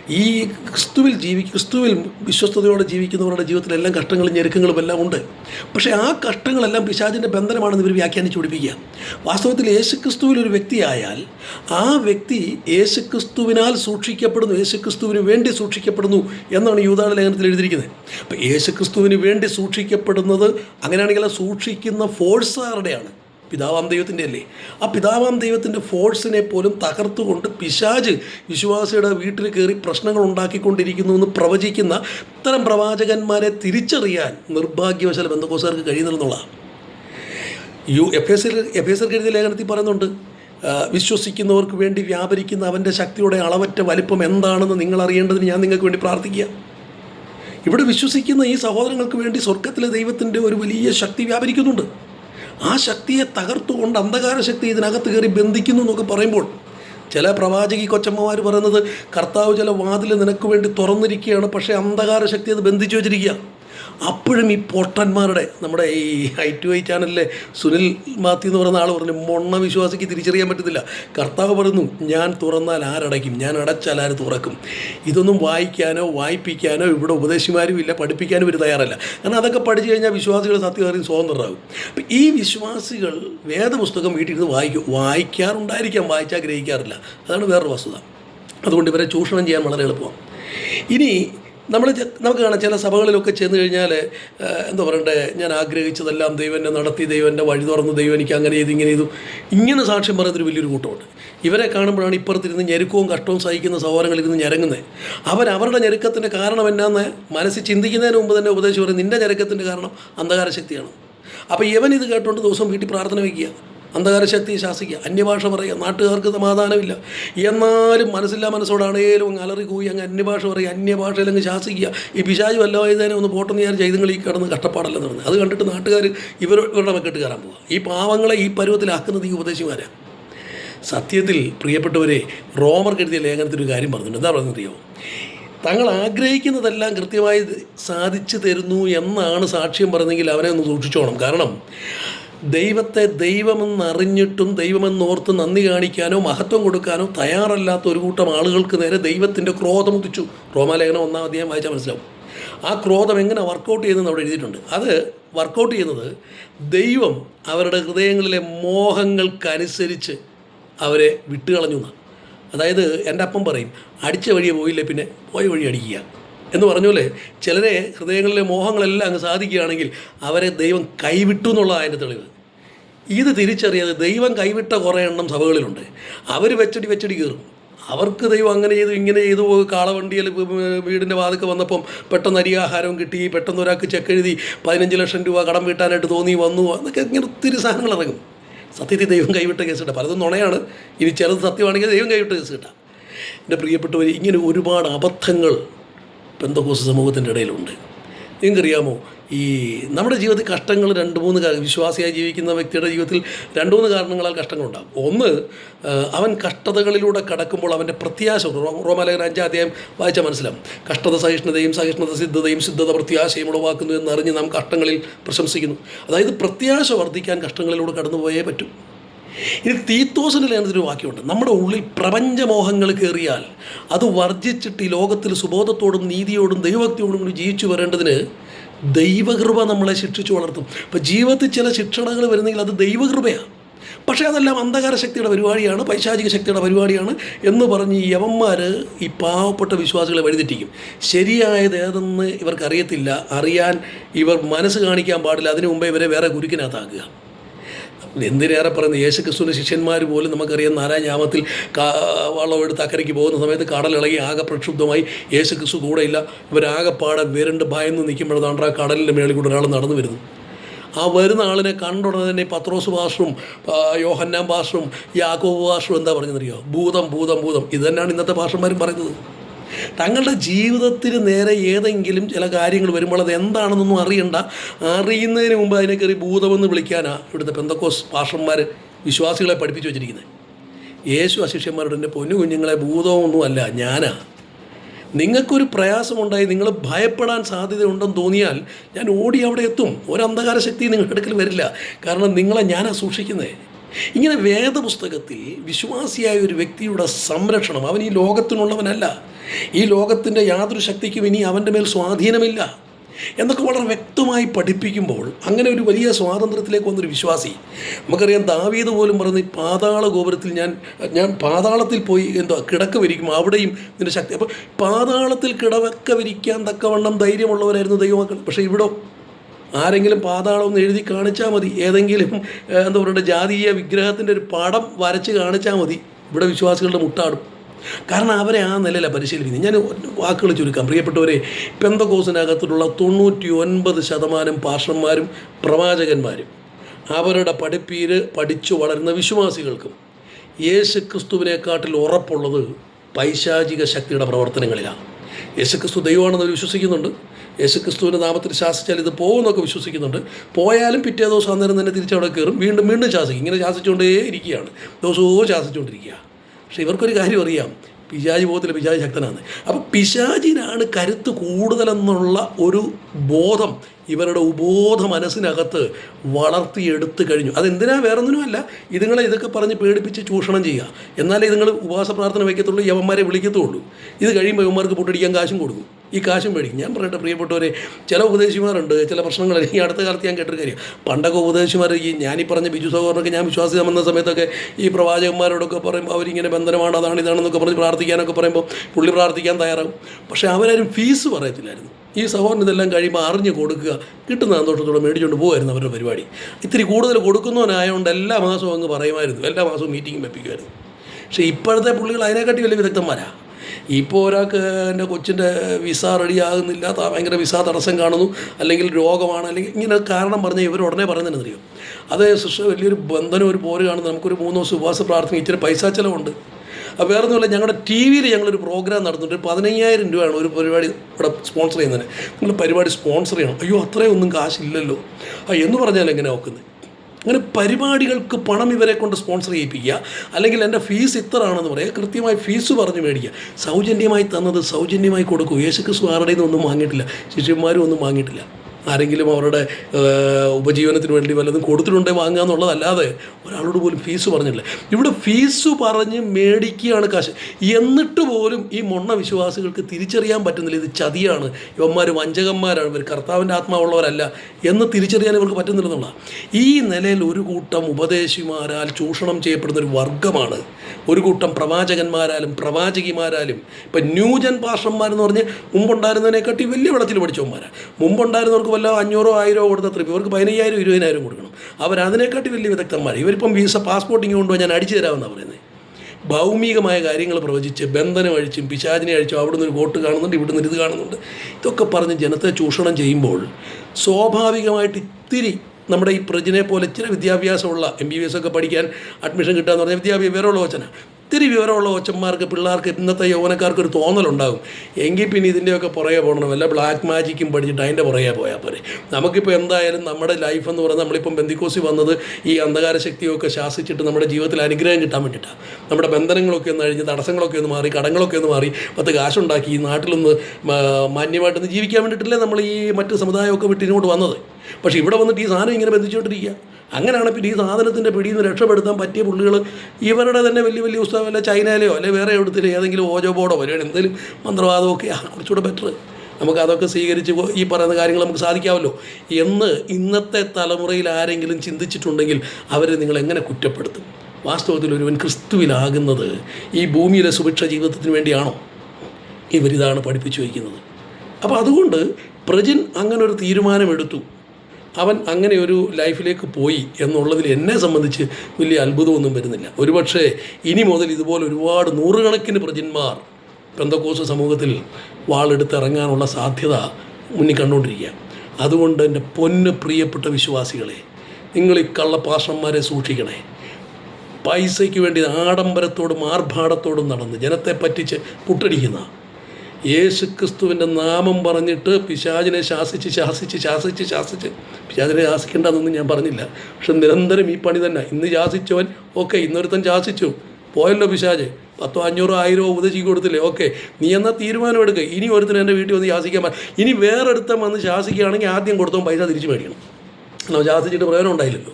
ഈ ക്രിസ്തുവിൽ ജീവി ക്രിസ്തുവിൽ വിശ്വസ്തയോടെ ജീവിക്കുന്നവരുടെ ജീവിതത്തിലെല്ലാം കഷ്ടങ്ങളും ഞെരുക്കങ്ങളും എല്ലാം ഉണ്ട്. പക്ഷേ ആ കഷ്ടങ്ങളെല്ലാം പിശാചിന്റെ ബന്ധനമാണെന്ന് ഇവർ വ്യാഖ്യാനിച്ച് പഠിപ്പിക്കുക. വാസ്തവത്തിൽ യേശുക്രിസ്തുവിൽ ഒരു വ്യക്തിയായാൽ ആ വ്യക്തി യേശുക്രിസ്തുവിനാൽ സൂക്ഷിക്കപ്പെടുന്നു യേശുക്രിസ്തുവിന് വേണ്ടി സൂക്ഷിക്കപ്പെടുന്നു എന്നാണ് യൂതാടെ ലേഖനത്തിൽ എഴുതിയിരിക്കുന്നത്. അപ്പോൾ യേശുക്രിസ്തുവിന് വേണ്ടി സൂക്ഷിക്കപ്പെടുന്നത് അങ്ങനെയാണെങ്കിൽ സൂക്ഷിക്കുന്ന ഫോഴ്സ് ആരുടെയാണ് പിതാവാം ദൈവത്തിന്റെ അല്ലേ? ആ പിതാവാം ദൈവത്തിന്റെ ഫോഴ്സിനെ പോലും തകർത്തുകൊണ്ട് പിശാജ് വിശ്വാസിയുടെ വീട്ടിൽ കയറി പ്രശ്നങ്ങൾ ഉണ്ടാക്കിക്കൊണ്ടിരിക്കുന്നു എന്ന് പ്രവചിക്കുന്ന ഇത്തരം പ്രവാചകന്മാരെ തിരിച്ചറിയാൻ നിർഭാഗ്യവശാൽ ബന്ധക്കോസുകാർക്ക് കഴിയുന്നില്ലെന്നുള്ളതാണ് U F S F S എഴുതിയ ലേഖനത്തിൽ പറയുന്നുണ്ട് വിശ്വസിക്കുന്നവർക്ക് വേണ്ടി വ്യാപരിക്കുന്ന അവന്റെ ശക്തിയുടെ അളവറ്റ വലിപ്പം എന്താണെന്ന് നിങ്ങൾ അറിയേണ്ടതിന് ഞാൻ നിങ്ങൾക്ക് വേണ്ടി പ്രാർത്ഥിക്കുക. ഇവിടെ വിശ്വസിക്കുന്ന ഈ സഹോദരങ്ങൾക്ക് വേണ്ടി സ്വർഗത്തിലെ ദൈവത്തിന്റെ ഒരു വലിയ ശക്തി വ്യാപരിക്കുന്നുണ്ട്. ആ ശക്തിയെ തകർത്തുകൊണ്ട് അന്ധകാര ശക്തി ഇതിനകത്ത് കയറി ബന്ധിക്കുന്നു എന്നൊക്കെ പറയുമ്പോൾ ചില പ്രവാചകി കൊച്ചമ്മമാർ പറയുന്നത് കർത്താവ് ചില വാതിൽ നിനക്ക് വേണ്ടി തുറന്നിരിക്കുകയാണ് പക്ഷേ അന്ധകാര ശക്തി അത് ബന്ധിച്ചു വെച്ചിരിക്കുക അപ്പോഴും ഈ പൊട്ടന്മാരുടെ നമ്മുടെ ഈ ഐ ടു ഐ ചാനലിലെ സുനിൽ മാത്യു എന്ന് പറയുന്ന ആൾ പറഞ്ഞു മൊണ്ണ വിശ്വാസിക്ക് തിരിച്ചറിയാൻ പറ്റത്തില്ല. കർത്താവ് പറയുന്നു ഞാൻ തുറന്നാൽ ആരടയ്ക്കും? ഞാൻ അടച്ചാൽ ആര് തുറക്കും? ഇതൊന്നും വായിക്കാനോ വായിപ്പിക്കാനോ ഇവിടെ ഉപദേശിമാരും ഇല്ല പഠിപ്പിക്കാനും ഇവർ തയ്യാറല്ല. കാരണം അതൊക്കെ പഠിച്ചു കഴിഞ്ഞാൽ വിശ്വാസികൾ സത്യകാര്യം സ്വതന്ത്രരാകും അപ്പം ഈ വിശ്വാസികൾ വേദപുസ്തകം വീട്ടിൽ ഇരുന്ന് വായിക്കും. വായിക്കാറുണ്ടായിരിക്കാം വായിച്ചാൽ ഗ്രഹിക്കാറില്ല അതാണ് വേറൊരു വസ്തുത. അതുകൊണ്ട് ഇവരെ ചൂഷണം ചെയ്യാൻ വളരെ എളുപ്പമാണ്. ഇനി നമ്മൾ നമുക്ക് കാണാം ചില സഭകളിലൊക്കെ ചെന്ന് കഴിഞ്ഞാൽ എന്താ പറയണ്ടേ ഞാൻ ആഗ്രഹിച്ചതെല്ലാം ദൈവം എന്നെ നടത്തി ദൈവം എന്റെ വഴി തുറന്നു ദൈവം എനിക്ക് അങ്ങനെ ചെയ്തു ഇങ്ങനെ ചെയ്തു. ഇങ്ങനെ സാക്ഷ്യം പറയുന്നൊരു വലിയൊരു കൂട്ടമുണ്ട്. ഇവരെ കാണുമ്പോഴാണ് ഇപ്പുറത്തിരുന്ന് ഞെരുക്കവും കഷ്ടവും സഹിക്കുന്ന സഹോദരങ്ങളിരുന്ന് ഞെരങ്ങുന്നത്. അവർ അവരുടെ ഞെരുക്കത്തിന്റെ കാരണം എന്നാന്ന് മനസ്സിൽ ചിന്തിക്കുന്നതിന് മുമ്പ് തന്നെ ഉപദേശിച്ച് പറയും നിന്റെ ഞെരുക്കത്തിന്റെ കാരണം അന്ധകാരശക്തിയാണ്. അപ്പോൾ ഇവൻ ഇത് കേട്ടുകൊണ്ട് ദിവസം വീട്ടിൽ പ്രാർത്ഥന വയ്ക്കുക അന്ധകാര ശക്തിയെ ശാസിക്കുക. അന്യഭാഷ പറയുക. നാട്ടുകാർക്ക് സമാധാനമില്ല. എന്നാലും മനസ്സില്ലാ മനസ്സോടാണേലും അങ്ങ് അലറി കൂയി അങ്ങ് അന്യഭാഷ പറയുക. അന്യഭാഷയിൽ അങ്ങ് ശാസിക്കുക. ഈ പിശാജ് വല്ലവായുധേനെ ഒന്ന് പോട്ടെന്ന് ഞാൻ ചെയ്തുങ്ങൾ ഈ കിടന്ന് കഷ്ടപ്പാടല്ല നടന്ന്. അത് കണ്ടിട്ട് നാട്ടുകാർ ഇവർ ഇവരുടെ മെക്കെട്ട് കയറാൻ പോവുക ഈ പാവങ്ങളെ ഈ പരുവത്തിലാക്കുന്നത് ഈ ഉപദേശിമാരാണ് സത്യത്തിൽ പ്രിയപ്പെട്ടവരെ റോമർ എഴുതിയ ലേഖനത്തിൽ ഒരു കാര്യം പറഞ്ഞിട്ടുണ്ട്. എന്താ പറഞ്ഞറിയോ തങ്ങൾ ആഗ്രഹിക്കുന്നതെല്ലാം കൃത്യമായി സാധിച്ചു തരുന്നു എന്നാണ് സാക്ഷ്യം പറഞ്ഞെങ്കിൽ അവനെ ഒന്ന് സൂക്ഷിച്ചോണം. കാരണം ദൈവത്തെ ദൈവമെന്നറിഞ്ഞിട്ടും ദൈവമെന്നോർത്ത് നന്ദി കാണിക്കാനോ മഹത്വം കൊടുക്കാനോ തയ്യാറല്ലാത്ത ഒരു കൂട്ടം ആളുകൾക്ക് നേരെ ദൈവത്തിന്റെ ക്രോധം ഉദിച്ചു. റോമാലേഖനം ഒന്നാം അധ്യായം വായിച്ചാൽ മനസ്സിലാവും. ആ ക്രോധം എങ്ങനെ വർക്കൗട്ട് ചെയ്യുന്നതെന്ന് അവിടെ എഴുതിയിട്ടുണ്ട്. അത് വർക്കൗട്ട് ചെയ്യുന്നത് ദൈവം അവരുടെ ഹൃദയങ്ങളിലെ മോഹങ്ങൾക്കനുസരിച്ച് അവരെ വിട്ടുകളഞ്ഞു എന്നാണ്. അതായത് എന്റെ അപ്പം പറയും അടിച്ച വഴിയെ പോയില്ലേ പിന്നെ? പോയ വഴി അടിക്കുക. എന്ന് പറഞ്ഞ പോലെ ചിലരെ ഹൃദയങ്ങളിലെ മോഹങ്ങളെല്ലാം അങ്ങ് സാധിക്കുകയാണെങ്കിൽ അവരെ ദൈവം കൈവിട്ടു എന്നുള്ളതാണ് അതിന്റെ തെളിവ്. ഇത് തിരിച്ചറിയാതെ ദൈവം കൈവിട്ട കുറേ എണ്ണം സഭകളിലുണ്ട്. അവർ വെച്ചടി വെച്ചടി കയറും അവർക്ക് ദൈവം അങ്ങനെ ചെയ്തു ഇങ്ങനെ ചെയ്തു കാളവണ്ടിയിൽ വീടിന്റെ വാതിക്ക് വന്നപ്പം പെട്ടെന്ന് അരിയാഹാരവും കിട്ടി പെട്ടെന്ന് ഒരാൾക്ക് ചെക്ക് എഴുതി പതിനഞ്ച് ലക്ഷം രൂപ കടം വീട്ടാനായിട്ട് തോന്നി വന്നു എന്നൊക്കെ ഇങ്ങനെ ഒത്തിരി സാധനങ്ങൾ ഇറങ്ങും. സത്യത്തിൽ ദൈവം കൈവിട്ട കേസ് കിട്ടാം. പലതും നുണയാണ്. ഇനി ചിലത് സത്യമാണെങ്കിൽ ദൈവം കൈവിട്ട കേസ് കിട്ടാം. എന്റെ പ്രിയപ്പെട്ടവർ ഇങ്ങനെ ഒരുപാട് അബദ്ധങ്ങൾ പെന്തകോസ് സമൂഹത്തിന്റെ ഇടയിലുണ്ട്. നിങ്ങൾക്കറിയാമോ? ഈ നമ്മുടെ ജീവിതത്തിൽ കഷ്ടങ്ങൾ രണ്ട് മൂന്ന് വിശ്വാസിയായി ജീവിക്കുന്ന വ്യക്തിയുടെ ജീവിതത്തിൽ രണ്ട് മൂന്ന് കാരണങ്ങളാൽ കഷ്ടങ്ങളുണ്ടാകും. ഒന്ന് അവൻ കഷ്ടതകളിലൂടെ കടക്കുമ്പോൾ അവന്റെ പ്രത്യാശ റോമാലേഖന അഞ്ചാം അധ്യായം വായിച്ചാൽ മനസ്സിലാവും. കഷ്ടത സഹിഷ്ണുതയും സഹിഷ്ണുത സിദ്ധതയും സിദ്ധത പ്രത്യാശയും ഉളവാക്കുന്നു എന്നറിഞ്ഞ് നാം കഷ്ടങ്ങളിൽ പ്രശംസിക്കുന്നു. അതായത് പ്രത്യാശ വർദ്ധിക്കാൻ കഷ്ടങ്ങളിലൂടെ കടന്നുപോയേ പറ്റൂ. ഇനി തീത്തോസിന്റെ ലേഖനത്തിൽ ഒരു വാക്യമുണ്ട്. നമ്മുടെ ഉള്ളിൽ പ്രപഞ്ചമോഹങ്ങൾ കയറിയാൽ അത് വർജിച്ചിട്ട് ഈ ലോകത്തിൽ സുബോധത്തോടും നീതിയോടും ദൈവഭക്തിയോടും കൂടി ജീവിച്ചു വരേണ്ടതിന് ദൈവകൃപ നമ്മളെ ശിക്ഷിച്ചു വളർത്തും. അപ്പോൾ ജീവിതത്തിൽ ചില ശിക്ഷണങ്ങൾ വരുന്നെങ്കിൽ അത് ദൈവകൃപയാണ്. പക്ഷേ അതെല്ലാം അന്ധകാര ശക്തിയുടെ പരിപാടിയാണ് പൈശാചിക ശക്തിയുടെ പരിപാടിയാണ് എന്ന് പറഞ്ഞ് ഈ യവന്മാർ ഈ പാവപ്പെട്ട വിശ്വാസികളെ വഴിതെറ്റിക്കും. ശരിയായത് ഏതെന്ന് ഇവർക്കറിയത്തില്ല. അറിയാൻ ഇവർ മനസ്സ് കാണിക്കാൻ പാടില്ല. അതിനു മുമ്പേ ഇവരെ വേറെ കുരുക്കിനകത്താക്കുക. എന്തിനേറെ പറയുന്നത് യേശുക്രിസ്തുവിന്റെ ശിഷ്യന്മാർ പോലും നമുക്കറിയാം നാലാം കാ വള്ളം അക്കരയ്ക്ക് പോകുന്ന സമയത്ത് കടലിളകി ആകെ പ്രക്ഷുബ്ധമായി. യേശുക്രിസ്തു കൂടെയില്ല. ഇവരാകെപ്പാടെ വിരണ്ട് ഭയന്ന് നിൽക്കുമ്പോഴാണ് ആ കടലിന്റെ മേളിൽ കൂടെ ഒരാൾ നടന്നു വരുന്നത്. ആ വരുന്ന ആളിനെ കണ്ടുടനെ തന്നെ പത്രോസ് ഭാഷവും യോഹന്നാം യോഹന്നാൻ പാസ്റ്ററും യാക്കോബ് ഭാഷവും എന്താ പറഞ്ഞതെന്നറിയോ? ഭൂതം ഭൂതം ഭൂതം. ഇത് തന്നെയാണ് ഇന്നത്തെ ഭാഷന്മാരും പറയുന്നത്. തങ്ങളുടെ ജീവിതത്തിന് നേരെ ഏതെങ്കിലും ചില കാര്യങ്ങൾ വരുമ്പോൾ അത് എന്താണെന്നൊന്നും അറിയണ്ട. അറിയുന്നതിന് മുമ്പ് അതിനെ കയറി ഭൂതമെന്ന് വിളിക്കാനാണ് ഇവിടുത്തെ പെന്തക്കോസ് പാഷന്മാർ വിശ്വാസികളെ പഠിപ്പിച്ചു വെച്ചിരിക്കുന്നത്. യേശു അശിഷ്യന്മാരുടെ എന്റെ പൊന്നു കുഞ്ഞുങ്ങളെ ഭൂതമൊന്നുമല്ല ഞാനാ. നിങ്ങൾക്കൊരു പ്രയാസമുണ്ടായി നിങ്ങൾ ഭയപ്പെടാൻ സാധ്യതയുണ്ടെന്ന് തോന്നിയാൽ ഞാൻ ഓടി അവിടെ എത്തും. ഒരു അന്ധകാര ശക്തി നിങ്ങളുടെ അടുക്കൽ വരില്ല. കാരണം നിങ്ങളെ ഞാനാ സൂക്ഷിക്കുന്നത് ഇങ്ങനെ വേദപുസ്തകത്തിൽ വിശ്വാസിയായ ഒരു വ്യക്തിയുടെ സംരക്ഷണം അവൻ ഈ ലോകത്തിനുള്ളവനല്ല. ഈ ലോകത്തിന്റെ യാതൊരു ശക്തിക്കും ഇനി അവന്റെ മേൽ സ്വാധീനമില്ല. എന്നൊക്കെ വളരെ വ്യക്തമായി പഠിപ്പിക്കുമ്പോൾ അങ്ങനെ ഒരു വലിയ സ്വാതന്ത്ര്യത്തിലേക്ക് വന്നൊരു വിശ്വാസി. നമുക്കറിയാം ദാവീദ് പോലും പറഞ്ഞ് പാതാള ഗോപുരത്തിൽ ഞാൻ ഞാൻ പാതാളത്തിൽ പോയി എന്തോ കിടക്ക വിരിക്കും അവിടെയും ഇതിന്റെ ശക്തി. അപ്പോൾ പാതാളത്തിൽ കിടക്ക വിരിക്കാൻ തക്കവണ്ണം ധൈര്യമുള്ളവരായിരുന്നു ദൈവമക്കൾ. പക്ഷേ ഇവിടെ ആരെങ്കിലും പാതാളം ഒന്ന് എഴുതി കാണിച്ചാൽ മതി. ഏതെങ്കിലും എന്താ പറയുക ജാതീയ വിഗ്രഹത്തിന്റെ ഒരു പടം വരച്ച് കാണിച്ചാൽ മതി. ഇവിടെ വിശ്വാസികളുടെ മുട്ടാടും. കാരണം അവരെ ആ നിലയിലാണ് പരിശീലിപ്പിക്കുന്നത്. ഞാൻ വാക്കുകൾ ചുരുക്കാം. പ്രിയപ്പെട്ടവരെ പെന്തകോസിനകത്തുള്ള തൊണ്ണൂറ്റി ഒൻപത് ശതമാനം പാർഷന്മാരും പ്രവാചകന്മാരും അവരുടെ പഠിപ്പീര് പഠിച്ചു വളരുന്ന വിശ്വാസികൾക്കും യേശു ക്രിസ്തുവിനെക്കാട്ടിൽ ഉറപ്പുള്ളത് പൈശാചിക ശക്തിയുടെ പ്രവർത്തനങ്ങളിലാണ്. യേശുക്രിസ്തു ദൈവമാണെന്ന് അവർ വിശ്വസിക്കുന്നുണ്ട്. യേശുക്രിസ്തുവിന്റെ നാമത്തിൽ ശാസിച്ചാൽ ഇത് പോകുമെന്നൊക്കെ വിശ്വസിക്കുന്നുണ്ട്. പോയാലും പിറ്റേ ദിവസം അന്നേരം തന്നെ തിരിച്ചവിടെ കയറും. വീണ്ടും വീണ്ടും ശാസിക്കും. ഇങ്ങനെ ശാസിച്ചുകൊണ്ടേ ഇരിക്കുകയാണ് ദിവസവും ശാസിച്ചുകൊണ്ടിരിക്കുക പക്ഷേ ഇവർക്കൊരു കാര്യം അറിയാം. പിശാജി ബോധത്തിൽ പിശാജി ശക്തനാണ്. അപ്പോൾ പിശാജിനാണ് കരുത്ത് കൂടുതലെന്നുള്ള ഒരു ബോധം ഇവരുടെ ഉബോധ മനസ്സിനകത്ത് വളർത്തിയെടുത്ത് കഴിഞ്ഞു. അതെന്തിനാ വേറൊന്നിനുമല്ല ഇതുങ്ങളെ ഇതൊക്കെ പറഞ്ഞ് പേടിപ്പിച്ച് ചൂഷണം ചെയ്യുക. എന്നാലേ ഇതുങ്ങൾ ഉപവാസ പ്രാർത്ഥന വയ്ക്കത്തുള്ളൂ യവന്മാരെ വിളിക്കത്തുള്ളൂ. ഇത് കഴിയുമ്പോൾ യവന്മാർക്ക് പൊട്ടടിക്കാൻ കാശും കൊടുക്കും. ഈ കാശും മേടിക്കും. ഞാൻ പറയട്ടെ പ്രിയപ്പെട്ടവരെ ചില ഉപദേശിമാരുണ്ട് ചില പ്രശ്നങ്ങൾ. ഈ അടുത്ത കാലത്ത് ഞാൻ കേട്ടൊരു കാര്യം. പണ്ടൊക്കെ ഉപദേശിമാർ ഈ ഞാനീ പറഞ്ഞ ബിജു സഹോദരനൊക്കെ ഞാൻ വിശ്വാസം വന്ന സമയത്തൊക്കെ ഈ പ്രവാചകന്മാരോടൊക്കെ പറയുമ്പോൾ അവരിങ്ങനെ ബന്ധനമാണ് അതാണ് ഇതാണെന്നൊക്കെ പറഞ്ഞ് പ്രാർത്ഥിക്കാനൊക്കെ പറയുമ്പോൾ പുള്ളി പ്രാർത്ഥിക്കാൻ തയ്യാറാകും പക്ഷേ അവരാരും ഫീസ് പറയത്തില്ലായിരുന്നു. ഈ സഹോദരൻ ഇതെല്ലാം കഴിയുമ്പോൾ അറിഞ്ഞ് കൊടുക്കുക കിട്ടുന്ന സന്തോഷത്തോടെ മേടിച്ചുകൊണ്ട് പോകുമായിരുന്നു അവരുടെ പരിപാടി. ഇത്തിരി കൂടുതൽ കൊടുക്കുന്നവനായതുകൊണ്ട് എല്ലാ മാസവും അങ്ങ് പറയുമായിരുന്നു എല്ലാ മാസവും മീറ്റിംഗ് വെപ്പിക്കുമായിരുന്നു. പക്ഷേ ഇപ്പോഴത്തെ പുള്ളികൾ അതിനെക്കാട്ടി വലിയ വിദഗ്ധന്മാരാണ് ഇപ്പോൾ ഒരാൾക്ക് എന്റെ കൊച്ചിന്റെ വിസ റെഡിയാകുന്നില്ല ഭയങ്കര വിസ തടസ്സം കാണുന്നു അല്ലെങ്കിൽ രോഗമാണ് അല്ലെങ്കിൽ ഇങ്ങനെ കാരണം പറഞ്ഞാൽ ഇവർ ഉടനെ പറയുന്നതെന്നറിയോ അത് സിസ്റ്റർ വലിയൊരു ബന്ധനം ഒരു പോര് കാണുന്നു നമുക്കൊരു മൂന്ന് ദിവസം ഉപവാസ പ്രാർത്ഥന ഇച്ചിരി പൈസ ചിലവുണ്ട്. അപ്പോൾ വേറെ ഒന്നുമില്ല ഞങ്ങളുടെ ടി വിയിൽ ഞങ്ങളൊരു പ്രോഗ്രാം നടത്തുന്നുണ്ട് പതിനയ്യായിരം രൂപയാണ് ഒരു പരിപാടി ഇവിടെ സ്പോൺസർ ചെയ്യുന്നതിന്. നിങ്ങൾ പരിപാടി സ്പോൺസർ ചെയ്യണം. അയ്യോ അത്രയൊന്നും കാശില്ലല്ലോ. ആ എന്ന് പറഞ്ഞാൽ എങ്ങനെയാണ് നോക്കുന്നത് അങ്ങനെ പരിപാടികൾക്ക് പണം ഇവരെ കൊണ്ട് സ്പോൺസർ ചെയ്യിപ്പിക്കുക. അല്ലെങ്കിൽ എന്റെ ഫീസ് ഇത്രയാണെന്ന് പറയുക കൃത്യമായി ഫീസ് പറഞ്ഞ് മേടിക്കുക. സൗജന്യമായി തന്നത് സൗജന്യമായി കൊടുക്കും. യേശുക്രിസ്തു ആരുടെ ആരുടെയും നിന്നും ഒന്നും വാങ്ങിയിട്ടില്ല. ശിഷ്യന്മാരും ഒന്നും വാങ്ങിയിട്ടില്ല. ആരെങ്കിലും അവരുടെ ഉപജീവനത്തിന് വേണ്ടി വല്ലതും കൊടുത്തിട്ടുണ്ടെങ്കിൽ വാങ്ങുക എന്നുള്ളതല്ലാതെ ഒരാളോട് പോലും ഫീസ് പറഞ്ഞില്ല ഇവിടെ ഫീസ് പറഞ്ഞ് മേടിക്കുകയാണ് കാശ്. എന്നിട്ട് പോലും ഈ മൊണ്ണ വിശ്വാസികൾക്ക് തിരിച്ചറിയാൻ പറ്റുന്നില്ല. ഇത് ചതിയാണ്. ഇവന്മാർ വഞ്ചകന്മാരാണ്. ഇവർ കർത്താവിന്റെ ആത്മാവുള്ളവരല്ല എന്ന് തിരിച്ചറിയാൻ ഇവർക്ക് പറ്റുന്നില്ലെന്നുള്ള ഈ നിലയിൽ ഒരു കൂട്ടം ഉപദേശിമാരാൽ ചൂഷണം ചെയ്യപ്പെടുന്ന ഒരു വർഗമാണ് ഒരു കൂട്ടം പ്രവാചകന്മാരാലും പ്രവാചകിമാരാലും ഇപ്പം ന്യൂജൻ പാഷന്മാരെന്ന് പറഞ്ഞ് മുമ്പുണ്ടായിരുന്നതിനെക്കാട്ടി വലിയ വെള്ളത്തിൽ പഠിച്ചവന്മാരാണ് മുമ്പുണ്ടായിരുന്നവർക്ക് വല്ല അഞ്ഞൂറോ ആയിരോ കൊടുത്ത ട്രിപ്പ് ഇവർക്ക് പതിനയ്യായിരം ഇരുപതിനായിരം കൊടുക്കണം. അവർ അതിനെക്കാട്ടി വലിയ വിദഗ്ധന്മാർ ഇവരിപ്പം വീസ പാസ്പോർട്ടിങ് കൊണ്ടുപോയി ഞാൻ അടിച്ചു തരാമെന്നാണ് പറയുന്നത് ഭൗമികമായ കാര്യങ്ങൾ പ്രവചിച്ച് ബന്ധനം അഴിച്ചും പിശാചിനെ അഴിച്ചും അവിടുന്ന് ഒരു വോട്ട് കാണുന്നുണ്ട് ഇവിടുന്ന് ഇത് കാണുന്നുണ്ട്. ഇതൊക്കെ പറഞ്ഞ് ജനത്തെ ചൂഷണം ചെയ്യുമ്പോൾ സ്വാഭാവികമായിട്ട് ഇത്തിരി നമ്മുടെ ഈ പ്രജിനെ പോലെ ഇച്ചിരി വിദ്യാഭ്യാസമുള്ള എം ബി ബി എസ് ഒക്കെ പഠിക്കാൻ അഡ്മിഷൻ കിട്ടുക എന്ന് പറഞ്ഞാൽ വിദ്യാഭ്യാസം വിവരമുള്ള വച്ചന ഇത്തിരി വിവരമുള്ള കൊച്ചന്മാർക്ക് പിള്ളേർക്ക് ഇന്നത്തെ യൗവനക്കാർക്ക് ഒരു തോന്നലുണ്ടാകും. എങ്കിൽ പിന്നെ ഇതിന്റെയൊക്കെ പുറകെ പോകണം. വല്ല ബ്ലാക്ക് മാജിക്കും പഠിച്ചിട്ട് അതിന്റെ പുറകെ പോയാൽ പോരെ. നമുക്കിപ്പോൾ എന്തായാലും നമ്മുടെ ലൈഫ് എന്ന് പറയുന്നത് നമ്മളിപ്പം ബന്ധിക്കോസി വന്നത് ഈ അന്ധകാര ശക്തിയൊക്കെ ശാസിച്ചിട്ട് നമ്മുടെ ജീവിതത്തിൽ അനുഗ്രഹം കിട്ടാൻ വേണ്ടിയിട്ടാണ് നമ്മുടെ ബന്ധനങ്ങളൊക്കെ ഒന്ന് കഴിഞ്ഞ് തടസ്സങ്ങളൊക്കെ ഒന്ന് മാറി കടങ്ങളൊക്കെ ഒന്ന് മാറി പത്ത് കാശുണ്ടാക്കി ഈ നാട്ടിലൊന്ന് മാന്യമായിട്ടൊന്ന് ജീവിക്കാൻ വേണ്ടിയിട്ടല്ലേ നമ്മൾ ഈ മറ്റ് സമുദായമൊക്കെ വിട്ട് ഇങ്ങോട്ട് വന്നത്. പക്ഷേ ഇവിടെ വന്നിട്ട് ഈ സാധനം ഇങ്ങനെ ബന്ധിച്ചുകൊണ്ടിരിക്കുക. അങ്ങനെയാണ് പിന്നെ ഈ സാധനത്തിന്റെ പിടിയിൽ നിന്ന് രക്ഷപ്പെടുത്താൻ പറ്റിയ പുള്ളികൾ ഇവരുടെ തന്നെ വലിയ വലിയ പുസ്തകം അല്ല ചൈനയിലെയോ അല്ലെ വേറെ എവിടത്തിലോ ഏതെങ്കിലും ഓജോ ബോർഡോ പരിപാടി എന്തെങ്കിലും മന്ത്രവാദമൊക്കെ ആ കുറച്ചുകൂടെ ബെറ്റർ നമുക്ക് അതൊക്കെ സ്വീകരിച്ച് ഈ പറയുന്ന കാര്യങ്ങൾ നമുക്ക് സാധിക്കാമല്ലോ. എന്ന് ഇന്നത്തെ തലമുറയിൽ ആരെങ്കിലും ചിന്തിച്ചിട്ടുണ്ടെങ്കിൽ അവരെ നിങ്ങൾ എങ്ങനെ കുറ്റപ്പെടുത്തും? വാസ്തവത്തിൽ ഒരുവൻ ക്രിസ്തുവിലാകുന്നത് ഈ ഭൂമിയിലെ സുഭിക്ഷ ജീവിതത്തിന് വേണ്ടിയാണോ? ഇവരിതാണ് പഠിപ്പിച്ചു വയ്ക്കുന്നത്. അപ്പോൾ അതുകൊണ്ട് പ്രജിൻ അങ്ങനൊരു തീരുമാനമെടുത്തു. അവൻ അങ്ങനെ ഒരു ലൈഫിലേക്ക് പോയി എന്നുള്ളതിൽ എന്നെ സംബന്ധിച്ച് വലിയ അത്ഭുതമൊന്നും വരുന്നില്ല. ഒരുപക്ഷേ ഇനി മുതൽ ഇതുപോലെ ഒരുപാട് നൂറുകണക്കിന് പ്രജന്മാർ പെന്തക്കോസ് സമൂഹത്തിൽ വാളെടുത്തിറങ്ങാനുള്ള സാധ്യത മുന്നിൽ കണ്ടുകൊണ്ടിരിക്കുക. അതുകൊണ്ട് എന്റെ പൊന്ന് പ്രിയപ്പെട്ട വിശ്വാസികളെ നിങ്ങൾ ഈ കള്ളപ്പാഷന്മാരെ സൂക്ഷിക്കണേ. പൈസയ്ക്ക് വേണ്ടി ആഡംബരത്തോടും ആർഭാടത്തോടും നടന്ന് ജനത്തെ പറ്റിച്ച് പുട്ടടിക്കുന്ന യേശു ക്രിസ്തുവിന്റെ നാമം പറഞ്ഞിട്ട് പിശാചിനെ ശാസിച്ച് ശാസിച്ച് ശാസിച്ച് ശാസിച്ച്. പിശാചിനെ ശാസിക്കേണ്ടതെന്നൊന്നും ഞാൻ പറഞ്ഞില്ല. പക്ഷെ നിരന്തരം ഈ പണി തന്നെ. ഇന്ന് ശാസിച്ചവൻ ഓക്കെ ഇന്നൊരുത്തൻ ശാസിച്ചു. പോയല്ലോ പിശാജ് പത്തോ അഞ്ഞൂറോ ആയിരമോ ഉപദേശിക്ക് കൊടുത്തില്ലേ? ഓക്കെ നീ എന്നാൽ തീരുമാനം എടുക്കുക ഇനി ഒരുത്തിന് എന്റെ വീട്ടിൽ വന്ന് ശാസിക്കാൻ ഇനി ഇനി അടുത്തം വന്ന് ശാസിക്കുകയാണെങ്കിൽ ആദ്യം കൊടുത്തവൻ പൈസ തിരിച്ചു മേടിക്കണം. ശാസിച്ചിട്ട് പ്രയോജനം ഉണ്ടായില്ലല്ലോ.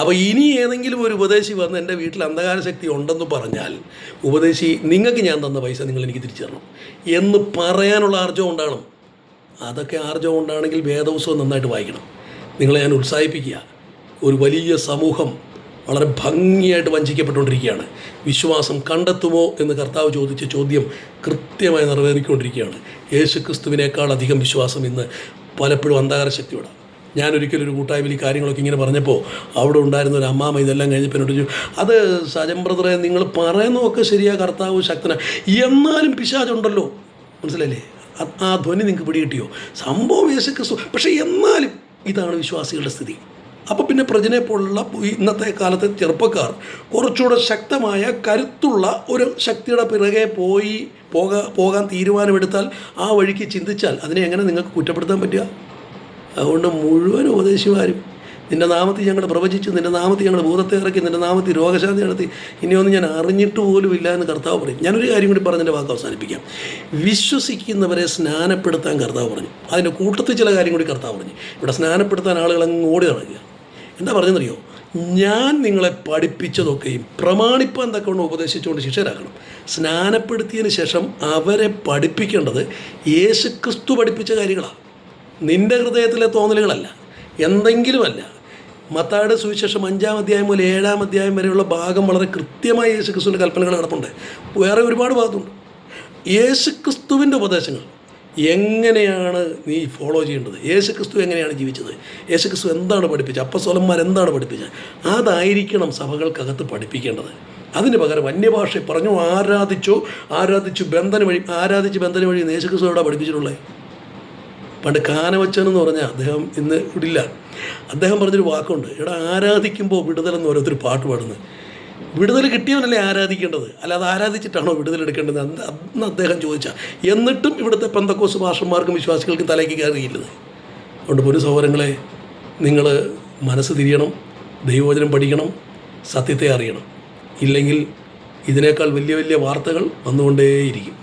അപ്പോൾ ഇനി ഏതെങ്കിലും ഒരു ഉപദേശി വന്ന് എന്റെ വീട്ടിൽ അന്ധകാര ശക്തി ഉണ്ടെന്ന് പറഞ്ഞാൽ ഉപദേശി നിങ്ങൾക്ക് ഞാൻ തന്ന പൈസ നിങ്ങൾ എനിക്ക് തിരിച്ചു തരണം. എന്ന് പറയാനുള്ള ആർജവം ഉണ്ടാകണം. അതൊക്കെ ആർജവം ഉണ്ടാണെങ്കിൽ വേദപുസ്തകം നന്നായിട്ട് വായിക്കണം. നിങ്ങളെ ഞാൻ ഉത്സാഹിപ്പിക്കുക. ഒരു വലിയ സമൂഹം വളരെ ഭംഗിയായിട്ട് വഞ്ചിക്കപ്പെട്ടുകൊണ്ടിരിക്കുകയാണ്. വിശ്വാസം കണ്ടെത്തുമോ എന്ന് കർത്താവ് ചോദിച്ച ചോദ്യം കൃത്യമായി നിറവേറിക്കൊണ്ടിരിക്കുകയാണ്. യേശുക്രിസ്തുവിനേക്കാൾ അധികം വിശ്വാസം ഇന്ന് പലപ്പോഴും അന്ധകാര ശക്തിയോടാണ്. ഞാനൊരിക്കലും ഒരു കൂട്ടായ്മയിൽ കാര്യങ്ങളൊക്കെ ഇങ്ങനെ പറഞ്ഞപ്പോൾ അവിടെ ഉണ്ടായിരുന്ന ഒരു അമ്മാമ ഇതെല്ലാം കഴിഞ്ഞപ്പോൾ എന്നോട് അത് സജംബ്രതറെ നിങ്ങൾ പറയുന്നതൊക്കെ ശരിയാ കർത്താവ് ശക്തന. എന്നാലും പിശാചുണ്ടല്ലോ. മനസ്സിലല്ലേ ആ- ധ്വനി നിങ്ങൾക്ക് പിടികിട്ടിയോ? സംഭവം യേശു പക്ഷേ എന്നാലും ഇതാണ് വിശ്വാസികളുടെ സ്ഥിതി. അപ്പോൾ പിന്നെ പ്രജനെ പോലുള്ള ഇന്നത്തെ കാലത്തെ ചെറുപ്പക്കാർ കുറച്ചുകൂടെ ശക്തമായ കരുത്തുള്ള ഒരു ശക്തിയുടെ പിറകെ പോയി പോകാ പോകാൻ തീരുമാനമെടുത്താൽ ആ വഴിക്ക് ചിന്തിച്ചാൽ അതിനെ എങ്ങനെ നിങ്ങൾക്ക് കുറ്റപ്പെടുത്താൻ പറ്റുക? അതുകൊണ്ട് മുഴുവൻ ഉപദേശിമാരും നിന്റെ നാമത്തിൽ ഞങ്ങൾ പ്രവചിച്ചു നിന്റെ നാമത്തിൽ ഞങ്ങൾ ഭൂതത്തെ ഇറക്കി നിന്റെ നാമത്തിൽ രോഗശാന്തി നടത്തി. ഇനിയൊന്നും ഞാൻ അറിഞ്ഞിട്ട് പോലും ഇല്ല എന്ന് കർത്താവ് പറയും. ഞാനൊരു കാര്യം കൂടി പറഞ്ഞതിന്റെ വാക്ക് അവസാനിപ്പിക്കാം. വിശ്വസിക്കുന്നവരെ സ്നാനപ്പെടുത്താൻ കർത്താവ് പറഞ്ഞു. അതിന്റെ കൂട്ടത്തിൽ ചില കാര്യം കൂടി കർത്താവ് പറഞ്ഞു. ഇവിടെ സ്നാനപ്പെടുത്താൻ ആളുകൾ അങ്ങ് ഓടി നടക്കുക. എന്താ പറഞ്ഞെന്നറിയോ ഞാൻ നിങ്ങളെ പഠിപ്പിച്ചതൊക്കെയും പ്രമാണിപ്പാൻ തക്കവണ്ണം ഉപദേശിച്ചുകൊണ്ട് ശിക്ഷരാക്കണം സ്നാനപ്പെടുത്തിയതിന് ശേഷം അവരെ പഠിപ്പിക്കേണ്ടത് യേശുക്രിസ്തു പഠിപ്പിച്ച കാര്യങ്ങളാണ് നിന്റെ ഹൃദയത്തിലെ തോന്നലുകളല്ല എന്തെങ്കിലുമല്ല. മത്തായുടെ സുവിശേഷം അഞ്ചാം അധ്യായം മുതൽ ഏഴാം അധ്യായം വരെയുള്ള ഭാഗം വളരെ കൃത്യമായി യേശുക്രിസ്തുവിന്റെ കൽപ്പനകൾ നടപ്പുണ്ട്. വേറെ ഒരുപാട് ഭാഗത്തുണ്ട്. യേശുക്രിസ്തുവിന്റെ ഉപദേശങ്ങൾ. എങ്ങനെയാണ് നീ ഫോളോ ചെയ്യേണ്ടത്? യേശുക്രിസ്തു എങ്ങനെയാണ് ജീവിച്ചത്? യേശുക്രിസ്തു എന്താണ് പഠിപ്പിച്ചത്? അപ്പസ്വലന്മാർ എന്താണ് പഠിപ്പിച്ചത്? അതായിരിക്കണം സഭകൾക്കകത്ത് പഠിപ്പിക്കേണ്ടത്. അതിന് പകരം അന്യഭാഷയെ പറഞ്ഞു ആരാധിച്ചു ആരാധിച്ചു ബന്ധന വഴി ആരാധിച്ച് ബന്ധന വഴി യേശുക്രിസ്തു എവിടെ പഠിപ്പിച്ചിട്ടുള്ളത്? പണ്ട് കാനവച്ചൻ എന്ന് പറഞ്ഞാൽ അദ്ദേഹം ഇന്ന് ഇടില്ല അദ്ദേഹം പറഞ്ഞൊരു വാക്കുണ്ട് ഇവിടെ ആരാധിക്കുമ്പോൾ വിടുതലെന്ന് ഓരോരുത്തർ പാട്ട് പാടുന്നത് വിടുതൽ കിട്ടിയവനല്ലേ ആരാധിക്കേണ്ടത്? അല്ലാതെ ആരാധിച്ചിട്ടാണോ വിടുതൽ എടുക്കേണ്ടത്? അന്ന് അദ്ദേഹം ചോദിച്ചാൽ എന്നിട്ടും ഇവിടുത്തെ പെന്തക്കോസ് ഭാഷന്മാർക്കും വിശ്വാസികൾക്കും തലയ്ക്ക് കയറിയില്ലത് അതുകൊണ്ട് പൊരു സഹോദരങ്ങളെ നിങ്ങൾ മനസ്സ് തിരിയണം ദൈവവചനം പഠിക്കണം സത്യത്തെ അറിയണം. ഇല്ലെങ്കിൽ ഇതിനേക്കാൾ വലിയ വലിയ വാർത്തകൾ വന്നുകൊണ്ടേയിരിക്കും.